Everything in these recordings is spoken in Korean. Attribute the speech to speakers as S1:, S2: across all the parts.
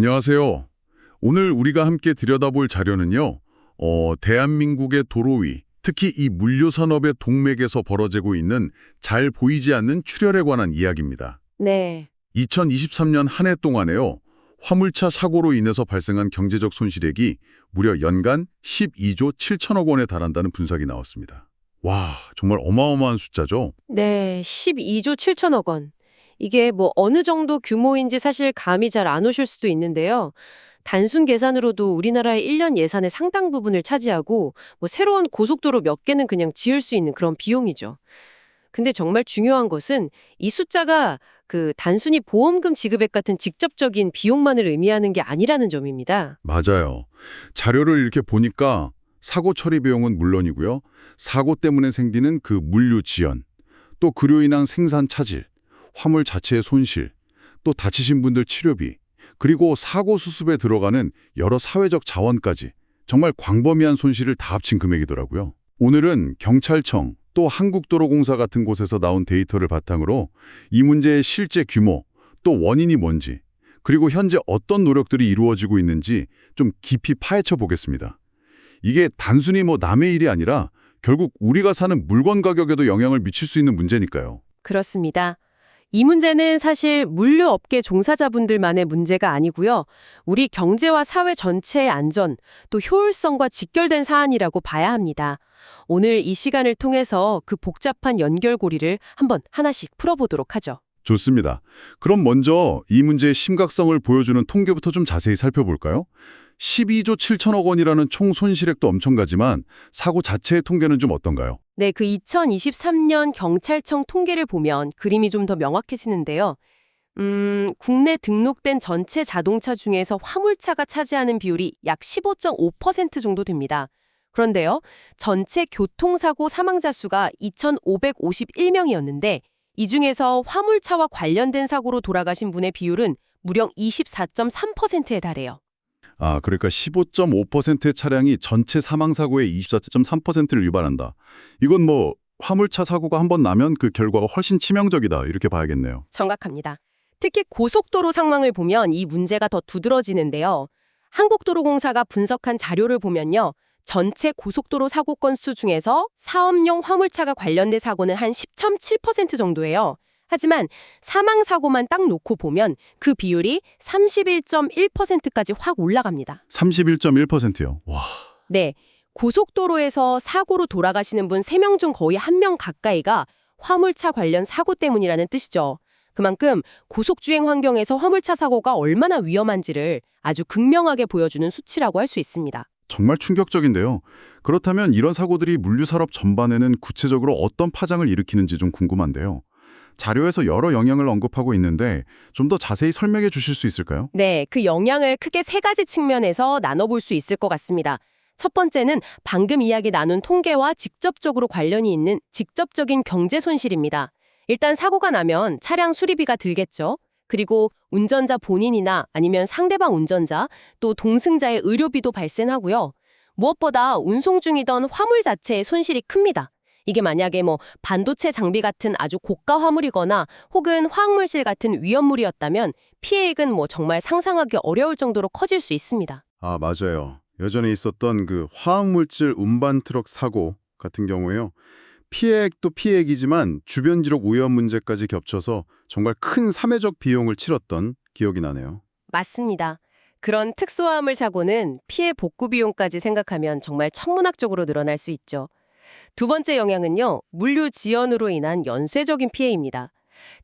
S1: 안녕하세요. 오늘 우리가 함께 들여다볼 자료는요. 어, 대한민국의 도로 위, 특히 이 물류 산업의 동맥에서 벌어지고 있는 잘 보이지 않는 출혈에 관한 이야기입니다.
S2: 네.
S1: 2023년 한 해 동안에요. 화물차 사고로 인해서 발생한 경제적 손실액이 무려 연간 12조 7천억 원에 달한다는 분석이 나왔습니다. 와, 정말 어마어마한 숫자죠?
S2: 네, 12조 7천억 원. 이게 뭐 어느 정도 규모인지 사실 감이 잘 안 오실 수도 있는데요. 단순 계산으로도 우리나라의 1년 예산의 상당 부분을 차지하고 뭐 새로운 고속도로 몇 개는 그냥 지을 수 있는 그런 비용이죠. 근데 정말 중요한 것은 이 숫자가 그 단순히 보험금 지급액 같은 직접적인 비용만을 의미하는 게 아니라는 점입니다.
S1: 맞아요. 자료를 이렇게 보니까 사고 처리 비용은 물론이고요. 사고 때문에 생기는 그 물류 지연, 또 그로 인한 생산 차질, 화물 자체의 손실, 또 다치신 분들 치료비, 그리고 사고 수습에 들어가는 여러 사회적 자원까지 정말 광범위한 손실을 다 합친 금액이더라고요. 오늘은 경찰청, 또 한국도로공사 같은 곳에서 나온 데이터를 바탕으로 이 문제의 실제 규모, 또 원인이 뭔지, 그리고 현재 어떤 노력들이 이루어지고 있는지 좀 깊이 파헤쳐 보겠습니다. 이게 단순히 뭐 남의 일이 아니라 결국 우리가 사는 물건 가격에도 영향을 미칠 수 있는 문제니까요.
S2: 그렇습니다. 이 문제는 사실 물류업계 종사자분들만의 문제가 아니고요. 우리 경제와 사회 전체의 안전, 또 효율성과 직결된 사안이라고 봐야 합니다. 오늘 이 시간을 통해서 그 복잡한 연결고리를 한번 하나씩 풀어보도록 하죠.
S1: 좋습니다. 그럼 먼저 이 문제의 심각성을 보여주는 통계부터 좀 자세히 살펴볼까요? 12조 7천억 원이라는 총 손실액도 엄청가지만 사고 자체의 통계는 좀 어떤가요?
S2: 네, 그 2023년 경찰청 통계를 보면 그림이 좀 더 명확해지는데요. 음, 국내 등록된 전체 자동차 중에서 화물차가 차지하는 비율이 약 15.5% 정도 됩니다. 그런데요, 전체 교통사고 사망자 수가 2,551명이었는데 이 중에서 화물차와 관련된 사고로 돌아가신 분의 비율은 무려 24.3%에 달해요.
S1: 아, 그러니까 15.5%의 차량이 전체 사망사고의 24.3%를 유발한다. 이건 뭐 화물차 사고가 한 번 나면 그 결과가 훨씬 치명적이다 이렇게 봐야겠네요.
S2: 정확합니다. 특히 고속도로 상황을 보면 이 문제가 더 두드러지는데요. 한국도로공사가 분석한 자료를 보면요. 전체 고속도로 사고 건수 중에서 사업용 화물차가 관련된 사고는 한 10.7% 정도예요. 하지만 사망 사고만 딱 놓고 보면 그 비율이 31.1%까지 확 올라갑니다.
S1: 31.1%요. 와,
S2: 네. 고속도로에서 사고로 돌아가시는 분 3명 중 거의 1명 가까이가 화물차 관련 사고 때문이라는 뜻이죠. 그만큼 고속주행 환경에서 화물차 사고가 얼마나 위험한지를 아주 극명하게 보여주는 수치라고 할 수 있습니다.
S1: 정말 충격적인데요. 그렇다면 이런 사고들이 물류산업 전반에는 구체적으로 어떤 파장을 일으키는지 좀 궁금한데요. 자료에서 여러 영향을 언급하고 있는데 좀 더 자세히 설명해 주실 수 있을까요?
S2: 네, 그 영향을 크게 세 가지 측면에서 나눠볼 수 있을 것 같습니다. 첫 번째는 방금 이야기 나눈 통계와 직접적으로 관련이 있는 직접적인 경제 손실입니다. 일단 사고가 나면 차량 수리비가 들겠죠. 그리고 운전자 본인이나 아니면 상대방 운전자, 또 동승자의 의료비도 발생하고요. 무엇보다 운송 중이던 화물 자체의 손실이 큽니다. 이게 만약에 뭐 반도체 장비 같은 아주 고가 화물이거나 혹은 화학물질 같은 위험물이었다면 피해액은 뭐 정말 상상하기 어려울 정도로 커질 수 있습니다.
S1: 아, 맞아요. 예전에 있었던 그 화학물질 운반 트럭 사고 같은 경우에요. 피해액도 피해액이지만 주변 지록 오염 문제까지 겹쳐서 정말 큰 사회적 비용을 치렀던 기억이 나네요.
S2: 맞습니다. 그런 특수화물 사고는 피해 복구 비용까지 생각하면 정말 천문학적으로 늘어날 수 있죠. 두 번째 영향은요, 물류 지연으로 인한 연쇄적인 피해입니다.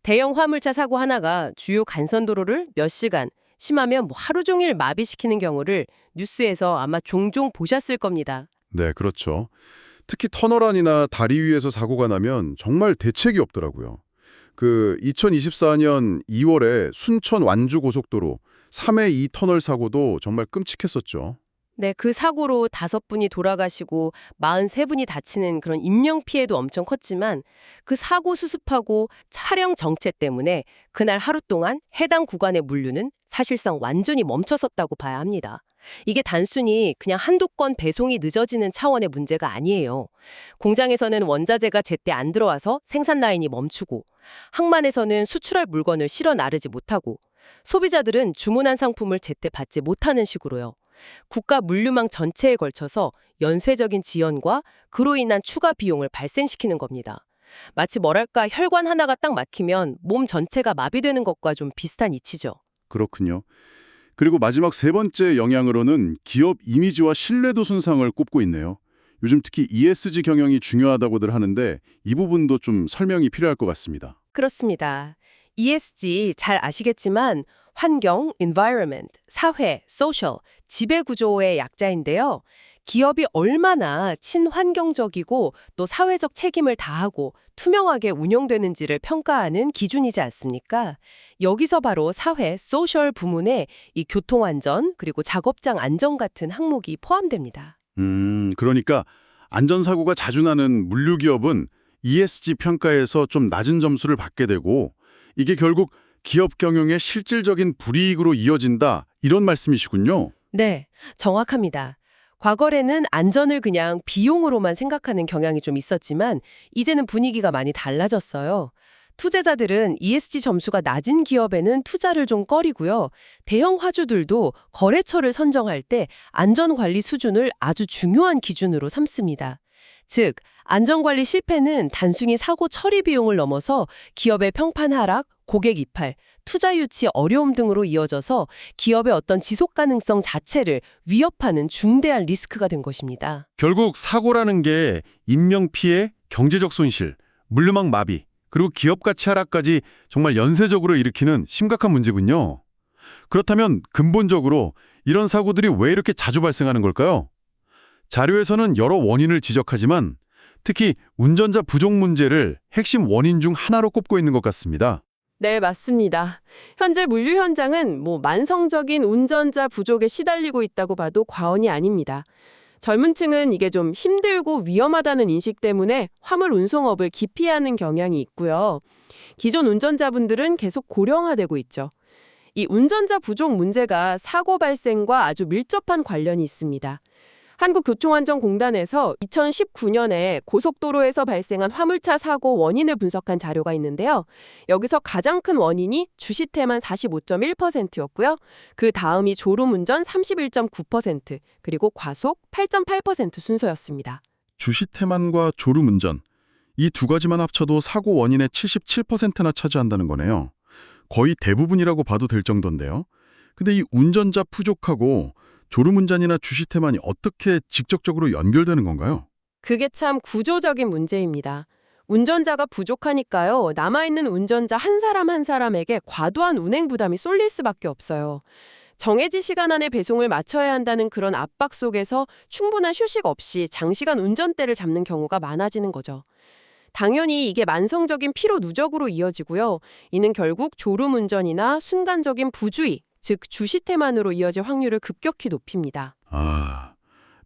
S2: 대형 화물차 사고 하나가 주요 간선도로를 몇 시간, 심하면 뭐 하루 종일 마비시키는 경우를 뉴스에서 아마 종종 보셨을 겁니다.
S1: 네, 그렇죠. 특히 터널 안이나 다리 위에서 사고가 나면 정말 대책이 없더라고요. 그 2024년 2월에 순천 완주 고속도로 3회 2 터널 사고도 정말 끔찍했었죠.
S2: 네, 그 사고로 다섯 분이 돌아가시고 43분이 다치는 그런 인명 피해도 엄청 컸지만 그 사고 수습하고 차량 정체 때문에 그날 하루 동안 해당 구간의 물류는 사실상 완전히 멈춰섰다고 봐야 합니다. 이게 단순히 그냥 한두 건 배송이 늦어지는 차원의 문제가 아니에요. 공장에서는 원자재가 제때 안 들어와서 생산 라인이 멈추고 항만에서는 수출할 물건을 실어 나르지 못하고 소비자들은 주문한 상품을 제때 받지 못하는 식으로요. 국가 물류망 전체에 걸쳐서 연쇄적인 지연과 그로 인한 추가 비용을 발생시키는 겁니다. 마치 뭐랄까 혈관 하나가 딱 막히면 몸 전체가 마비되는 것과 좀 비슷한 이치죠.
S1: 그렇군요. 그리고 마지막 세 번째 영향으로는 기업 이미지와 신뢰도 손상을 꼽고 있네요. 요즘 특히 ESG 경영이 중요하다고들 하는데 이 부분도 좀 설명이 필요할 것 같습니다.
S2: 그렇습니다. ESG 잘 아시겠지만 환경, environment, 사회, social, 지배 구조의 약자인데요. 기업이 얼마나 친환경적이고 또 사회적 책임을 다하고 투명하게 운영되는지를 평가하는 기준이지 않습니까? 여기서 바로 사회, 소셜 부문에 이 교통안전 그리고 작업장 안전 같은 항목이 포함됩니다.
S1: 음, 그러니까 안전사고가 자주 나는 물류기업은 ESG 평가에서 좀 낮은 점수를 받게 되고 이게 결국 기업 경영의 실질적인 불이익으로 이어진다 이런 말씀이시군요.
S2: 네, 정확합니다. 과거에는 안전을 그냥 비용으로만 생각하는 경향이 좀 있었지만 이제는 분위기가 많이 달라졌어요. 투자자들은 ESG 점수가 낮은 기업에는 투자를 좀 꺼리고요. 대형 화주들도 거래처를 선정할 때 안전관리 수준을 아주 중요한 기준으로 삼습니다. 즉, 안전관리 실패는 단순히 사고 처리 비용을 넘어서 기업의 평판 하락, 고객 이탈, 투자 유치 어려움 등으로 이어져서 기업의 어떤 지속 가능성 자체를 위협하는 중대한 리스크가 된 것입니다.
S3: 결국 사고라는 게 인명 피해, 경제적 손실, 물류망 마비, 그리고 기업 가치 하락까지 정말 연쇄적으로 일으키는 심각한 문제군요. 그렇다면 근본적으로 이런 사고들이 왜 이렇게 자주 발생하는 걸까요? 자료에서는 여러 원인을 지적하지만 특히 운전자 부족 문제를 핵심 원인 중 하나로 꼽고 있는 것 같습니다.
S4: 네, 맞습니다. 현재 물류 현장은 뭐 만성적인 운전자 부족에 시달리고 있다고 봐도 과언이 아닙니다. 젊은 층은 이게 좀 힘들고 위험하다는 인식 때문에 화물 운송업을 기피하는 경향이 있고요. 기존 운전자분들은 계속 고령화되고 있죠. 이 운전자 부족 문제가 사고 발생과 아주 밀접한 관련이 있습니다. 한국교통안전공단에서 2019년에 고속도로에서 발생한 화물차 사고 원인을 분석한 자료가 있는데요. 여기서 가장 큰 원인이 주시태만 45.1%였고요. 그 다음이 졸음운전 31.9%, 그리고 과속 8.8% 순서였습니다.
S1: 주시태만과 졸음운전 이 두 가지만 합쳐도 사고 원인의 77%나 차지한다는 거네요. 거의 대부분이라고 봐도 될 정도인데요. 근데 이 운전자 부족하고 졸음운전이나 주시태만이 어떻게 직접적으로 연결되는 건가요?
S4: 그게 참 구조적인 문제입니다. 운전자가 부족하니까요. 남아있는 운전자 한 사람 한 사람에게 과도한 운행 부담이 쏠릴 수밖에 없어요. 정해진 시간 안에 배송을 마쳐야 한다는 그런 압박 속에서 충분한 휴식 없이 장시간 운전대를 잡는 경우가 많아지는 거죠. 당연히 이게 만성적인 피로 누적으로 이어지고요. 이는 결국 졸음 운전이나 순간적인 부주의, 즉 주시 태만으로 이어질 확률을 급격히 높입니다.
S1: 아,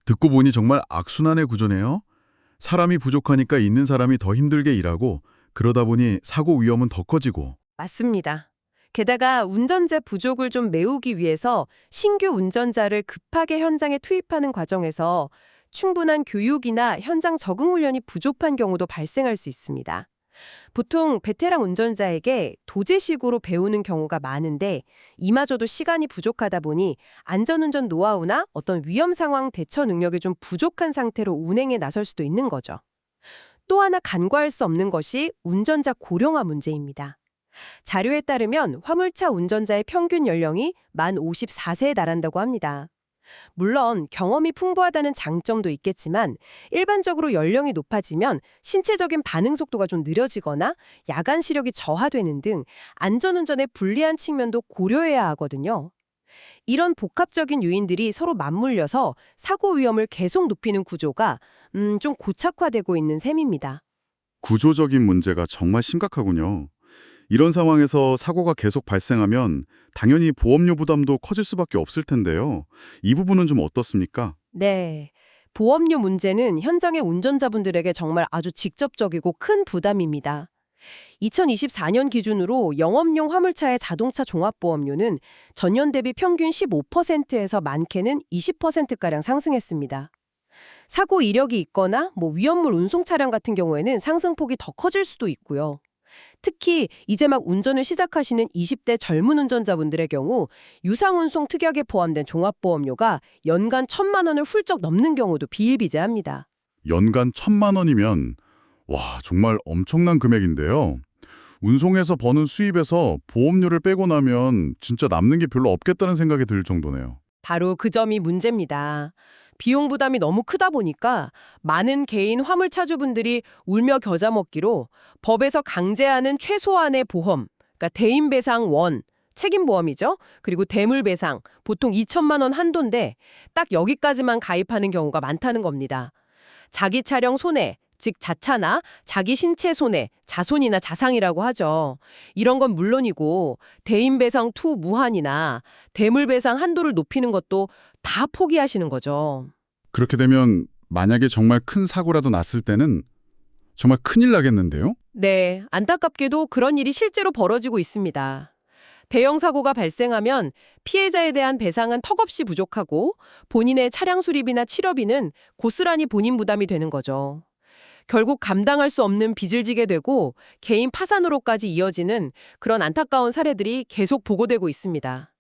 S1: 듣고 보니 정말 악순환의 구조네요. 사람이 부족하니까 있는 사람이 더 힘들게 일하고 그러다 보니 사고 위험은 더 커지고
S2: 맞습니다. 게다가 운전자 부족을 좀 메우기 위해서 신규 운전자를 급하게 현장에 투입하는 과정에서 충분한 교육이나 현장 적응 훈련이 부족한 경우도 발생할 수 있습니다. 보통 베테랑 운전자에게 도제식으로 배우는 경우가 많은데 이마저도 시간이 부족하다 보니 안전운전 노하우나 어떤 위험 상황 대처 능력이 좀 부족한 상태로 운행에 나설 수도 있는 거죠. 또 하나 간과할 수 없는 것이 운전자 고령화 문제입니다. 자료에 따르면 화물차 운전자의 평균 연령이 만 54세에 달한다고 합니다. 물론 경험이 풍부하다는 장점도 있겠지만 일반적으로 연령이 높아지면 신체적인 반응 속도가 좀 느려지거나 야간 시력이 저하되는 등 안전운전에 불리한 측면도 고려해야 하거든요. 이런 복합적인 요인들이 서로 맞물려서 사고 위험을 계속 높이는 구조가 음, 좀 고착화되고 있는 셈입니다.
S1: 구조적인 문제가 정말 심각하군요. 이런 상황에서 사고가 계속 발생하면 당연히 보험료 부담도 커질 수밖에 없을 텐데요. 이 부분은 좀 어떻습니까?
S2: 네. 보험료 문제는 현장의 운전자분들에게 정말 아주 직접적이고 큰 부담입니다. 2024년 기준으로 영업용 화물차의 자동차 종합보험료는 전년 대비 평균 15%에서 많게는 20%가량 상승했습니다. 사고 이력이 있거나 뭐 위험물 운송 차량 같은 경우에는 상승폭이 더 커질 수도 있고요. 특히 이제 막 운전을 시작하시는 20대 젊은 운전자분들의 경우 유상운송 특약에 포함된 종합보험료가 연간 천만 원을 훌쩍 넘는 경우도 비일비재합니다.
S1: 연간 천만 원이면 와 정말 엄청난 금액인데요. 운송에서 버는 수입에서 보험료를 빼고 나면 진짜 남는 게 별로 없겠다는 생각이 들 정도네요.
S2: 바로 그 점이 문제입니다. 비용 부담이 너무 크다 보니까 많은 개인 화물차주분들이 울며 겨자 먹기로 법에서 강제하는 최소한의 보험, 그러니까 대인배상 원, 책임보험이죠. 그리고 대물배상, 보통 2천만 원 한도인데 딱 여기까지만 가입하는 경우가 많다는 겁니다. 자기 차량 손해, 즉 자차나 자기 신체 손해, 자손이나 자상이라고 하죠. 이런 건 물론이고 대인배상 투 무한이나 대물배상 한도를 높이는 것도 다 포기하시는 거죠.
S1: 그렇게 되면 만약에 정말 큰 사고라도 났을 때는 정말 큰일 나겠는데요?
S2: 네, 안타깝게도 그런 일이 실제로 벌어지고 있습니다. 대형 사고가 발생하면 피해자에 대한 배상은 턱없이 부족하고 본인의 차량 수리비나 치료비는 고스란히 본인 부담이 되는 거죠. 결국 감당할 수 없는 빚을 지게 되고 개인 파산으로까지 이어지는 그런 안타까운 사례들이 계속 보고되고 있습니다.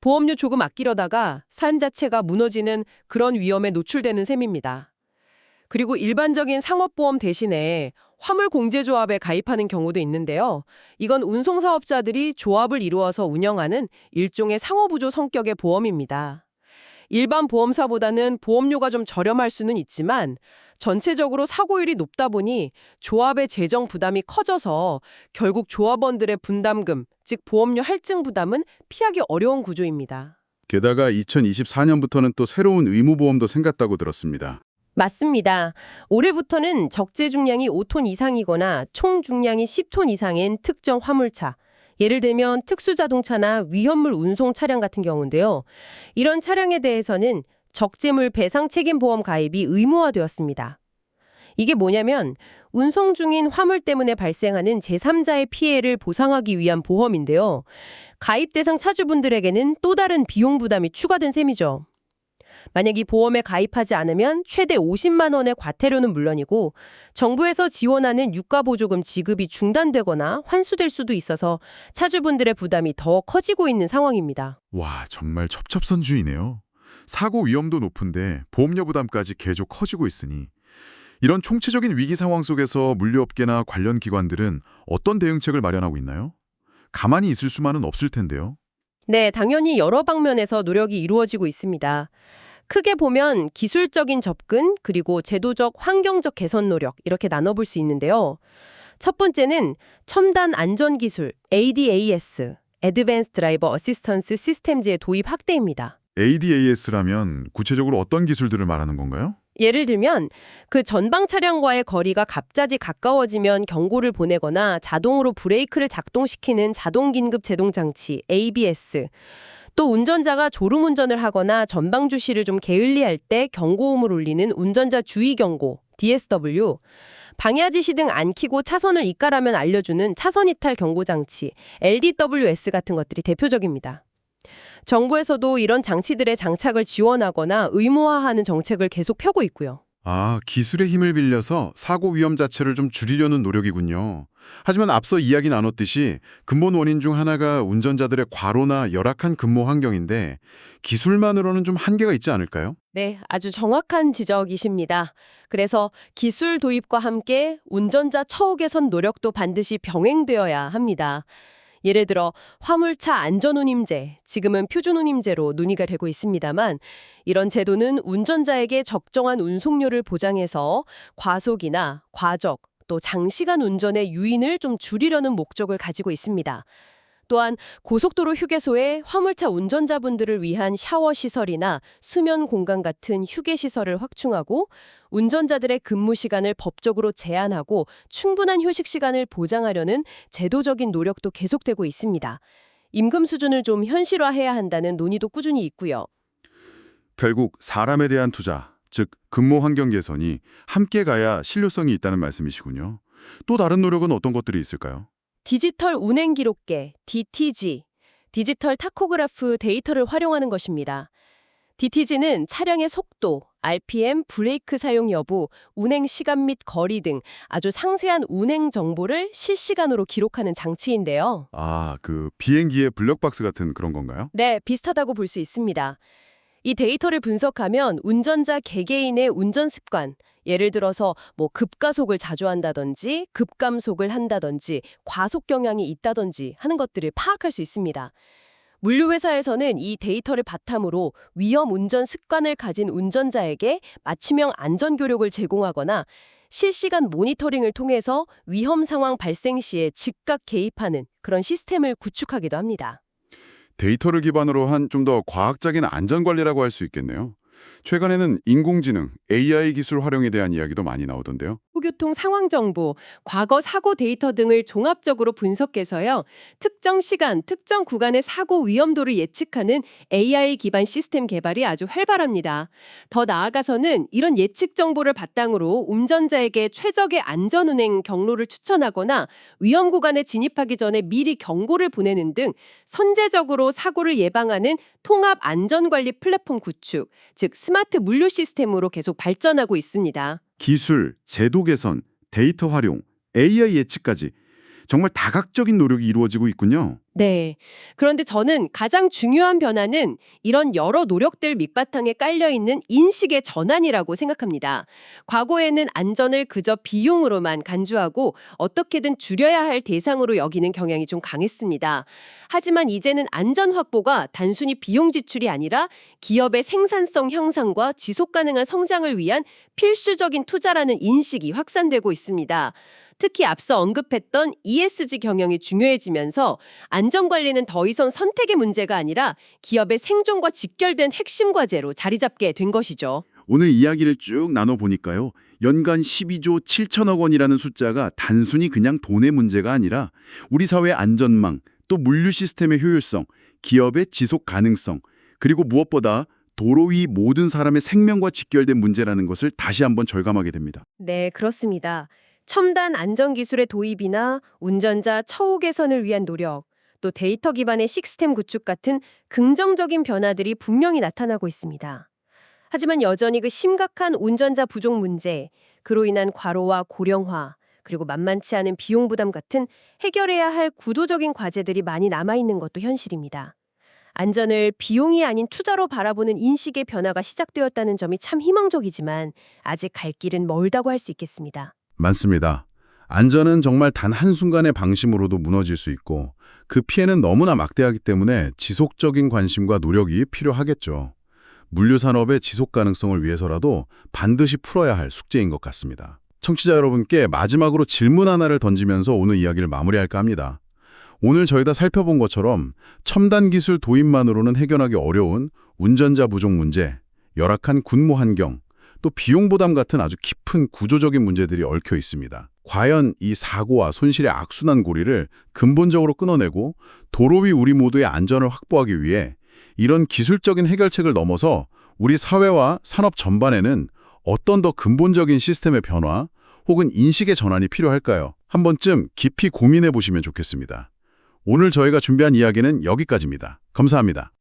S2: 보험료 조금 아끼려다가 삶 자체가 무너지는 그런 위험에 노출되는 셈입니다. 그리고 일반적인 상업보험 대신에 화물공제조합에 가입하는 경우도 있는데요. 이건 운송사업자들이 조합을 이루어서 운영하는 일종의 상호부조 성격의 보험입니다. 일반 보험사보다는 보험료가 좀 저렴할 수는 있지만 전체적으로 사고율이 높다 보니 조합의 재정 부담이 커져서 결국 조합원들의 분담금, 즉 보험료 할증 부담은 피하기 어려운 구조입니다.
S1: 게다가 2024년부터는 또 새로운 의무보험도 생겼다고 들었습니다.
S2: 맞습니다. 올해부터는 적재 중량이 5톤 이상이거나 총 중량이 10톤 이상인 특정 화물차, 예를 들면 특수자동차나 위험물 운송 차량 같은 경우인데요. 이런 차량에 대해서는 적재물 배상 책임 보험 가입이 의무화되었습니다. 이게 뭐냐면 운송 중인 화물 때문에 발생하는 제3자의 피해를 보상하기 위한 보험인데요. 가입 대상 차주분들에게는 또 다른 비용 부담이 추가된 셈이죠. 만약 이 보험에 가입하지 않으면 최대 50만 원의 과태료는 물론이고 정부에서 지원하는 유가보조금 지급이 중단되거나 환수될 수도 있어서 차주분들의 부담이 더 커지고 있는 상황입니다.
S5: 와, 정말 첩첩선주이네요. 사고 위험도 높은데 보험료 부담까지 계속 커지고 있으니 이런 총체적인 위기 상황 속에서 물류업계나 관련 기관들은 어떤 대응책을 마련하고 있나요? 가만히 있을 수만은 없을 텐데요.
S2: 네, 당연히 여러 방면에서 노력이 이루어지고 있습니다. 크게 보면 기술적인 접근, 그리고 제도적, 환경적 개선 노력 이렇게 나눠볼 수 있는데요. 첫 번째는 첨단 안전 기술 ADAS, Advanced Driver Assistance Systems의 도입 확대입니다.
S5: ADAS라면 구체적으로 어떤 기술들을 말하는 건가요?
S2: 예를 들면 그 전방 차량과의 거리가 갑자기 가까워지면 경고를 보내거나 자동으로 브레이크를 작동시키는 자동 긴급 제동 장치 ABS 또 운전자가 졸음 운전을 하거나 전방 주시를 좀 게을리할 때 경고음을 울리는 운전자 주의 경고 DSW 방야 지시 등 안 켜고 차선을 이까라면 알려주는 차선 이탈 경고 장치 LDWS 같은 것들이 대표적입니다. 정부에서도 이런 장치들의 장착을 지원하거나 의무화하는 정책을 계속 펴고 있고요.
S3: 아, 기술의 힘을 빌려서 사고 위험 자체를 좀 줄이려는 노력이군요. 하지만 앞서 이야기 나눴듯이 근본 원인 중 하나가 운전자들의 과로나 열악한 근무 환경인데 기술만으로는 좀 한계가 있지 않을까요?
S2: 네, 아주 정확한 지적이십니다. 그래서 기술 도입과 함께 운전자 처우 개선 노력도 반드시 병행되어야 합니다. 예를 들어 화물차 안전운임제, 지금은 표준운임제로 논의가 되고 있습니다만 이런 제도는 운전자에게 적정한 운송료를 보장해서 과속이나 과적, 또 장시간 운전의 유인을 좀 줄이려는 목적을 가지고 있습니다. 또한 고속도로 휴게소에 화물차 운전자분들을 위한 샤워 시설이나 수면 공간 같은 휴게 시설을 확충하고 운전자들의 근무 시간을 법적으로 제한하고 충분한 휴식 시간을 보장하려는 제도적인 노력도 계속되고 있습니다. 임금 수준을 좀 현실화해야 한다는 논의도 꾸준히 있고요.
S5: 결국 사람에 대한 투자, 즉 근무 환경 개선이 함께 가야 실효성이 있다는 말씀이시군요. 또 다른 노력은 어떤 것들이 있을까요?
S2: 디지털 운행 기록계 DTG, 디지털 타코그래프 데이터를 활용하는 것입니다. DTG는 차량의 속도, RPM, 브레이크 사용 여부, 운행 시간 및 거리 등 아주 상세한 운행 정보를 실시간으로 기록하는 장치인데요.
S5: 아, 그 비행기의 블랙박스 같은 그런 건가요?
S2: 네, 비슷하다고 볼 수 있습니다. 이 데이터를 분석하면 운전자 개개인의 운전 습관, 예를 들어서 뭐 급가속을 자주 한다든지 급감속을 한다든지 과속 경향이 있다든지 하는 것들을 파악할 수 있습니다. 물류회사에서는 이 데이터를 바탕으로 위험 운전 습관을 가진 운전자에게 맞춤형 안전 교육을 제공하거나 실시간 모니터링을 통해서 위험 상황 발생 시에 즉각 개입하는 그런 시스템을 구축하기도 합니다.
S1: 데이터를 기반으로 한 좀 더 과학적인 안전관리라고 할 수 있겠네요. 최근에는 인공지능, AI 기술 활용에 대한 이야기도 많이 나오던데요.
S4: 교통 상황 정보, 과거 사고 데이터 등을 종합적으로 분석해서요. 특정 시간, 특정 구간의 사고 위험도를 예측하는 AI 기반 시스템 개발이 아주 활발합니다. 더 나아가서는 이런 예측 정보를 바탕으로 운전자에게 최적의 안전 운행 경로를 추천하거나 위험 구간에 진입하기 전에 미리 경고를 보내는 등 선제적으로 사고를 예방하는 통합 안전관리 플랫폼 구축, 즉 스마트 물류 시스템으로 계속 발전하고 있습니다.
S5: 기술, 제도 개선, 데이터 활용, AI 예측까지 정말 다각적인 노력이 이루어지고 있군요.
S4: 네. 그런데 저는 가장 중요한 변화는 이런 여러 노력들 밑바탕에 깔려 있는 인식의 전환이라고 생각합니다. 과거에는 안전을 그저 비용으로만 간주하고 어떻게든 줄여야 할 대상으로 여기는 경향이 좀 강했습니다. 하지만 이제는 안전 확보가 단순히 비용 지출이 아니라 기업의 생산성 향상과 지속 가능한 성장을 위한 필수적인 투자라는 인식이 확산되고 있습니다. 특히 앞서 언급했던 ESG 경영이 중요해지면서 안 전관리는 더 이상 선택의 문제가 아니라 기업의 생존과 직결된 핵심 과제로 자리 잡게 된 것이죠.
S5: 오늘 이야기를 쭉 나눠보니까요. 연간 12조 7천억 원이라는 숫자가 단순히 그냥 돈의 문제가 아니라 우리 사회의 안전망, 또 물류 시스템의 효율성, 기업의 지속 가능성, 그리고 무엇보다 도로 위 모든 사람의 생명과 직결된 문제라는 것을 다시 한번 절감하게 됩니다.
S2: 네, 그렇습니다. 첨단 안전 기술의 도입이나 운전자 처우 개선을 위한 노력, 또 데이터 기반의 시스템 구축 같은 긍정적인 변화들이 분명히 나타나고 있습니다. 하지만 여전히 그 심각한 운전자 부족 문제, 그로 인한 과로와 고령화, 그리고 만만치 않은 비용 부담 같은 해결해야 할 구도적인 과제들이 많이 남아 있는 것도 현실입니다. 안전을 비용이 아닌 투자로 바라보는 인식의 변화가 시작되었다는 점이 참 희망적이지만 아직 갈 길은 멀다고 할 수 있겠습니다.
S1: 맞습니다. 안전은 정말 단 한순간의 방심으로도 무너질 수 있고 그 피해는 너무나 막대하기 때문에 지속적인 관심과 노력이 필요하겠죠. 물류산업의 지속 가능성을 위해서라도 반드시 풀어야 할 숙제인 것 같습니다. 청취자 여러분께 마지막으로 질문 하나를 던지면서 오늘 이야기를 마무리할까 합니다. 오늘 저희가 살펴본 것처럼 첨단 기술 도입만으로는 해결하기 어려운 운전자 부족 문제, 열악한 군무 환경, 또 비용 부담 같은 아주 깊은 구조적인 문제들이 얽혀 있습니다. 과연 이 사고와 손실의 악순환 고리를 근본적으로 끊어내고 도로 위 우리 모두의 안전을 확보하기 위해 이런 기술적인 해결책을 넘어서 우리 사회와 산업 전반에는 어떤 더 근본적인 시스템의 변화 혹은 인식의 전환이 필요할까요? 한 번쯤 깊이 고민해 보시면 좋겠습니다. 오늘 저희가 준비한 이야기는 여기까지입니다. 감사합니다.